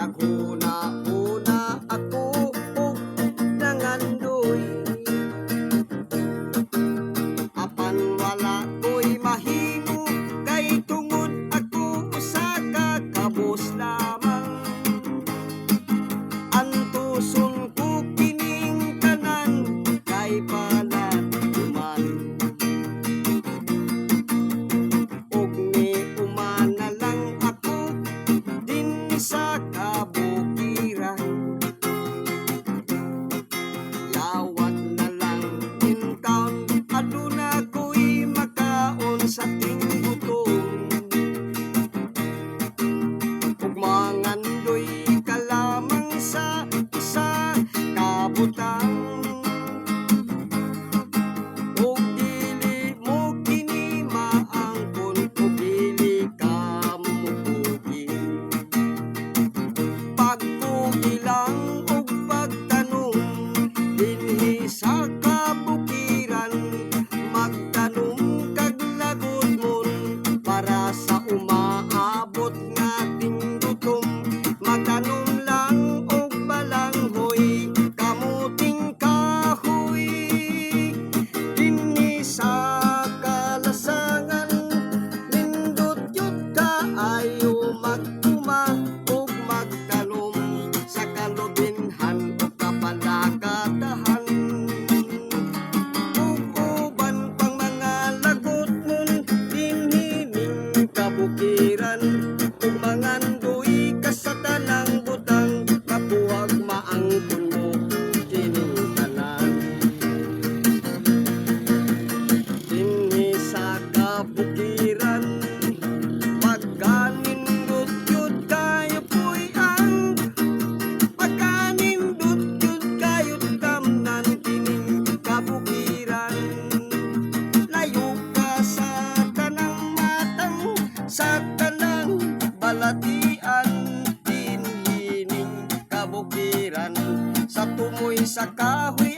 Naguna-una ako oh, o nangandoy Apan wala ko'y mahimo Kay tungod ako sa kakabos lamang. Antuson ko kining kanan Kay pala tuman Og ni umana lang ako Din sa kanan kalatian, dinhining kabukiran, sa tumoy sa kahoy.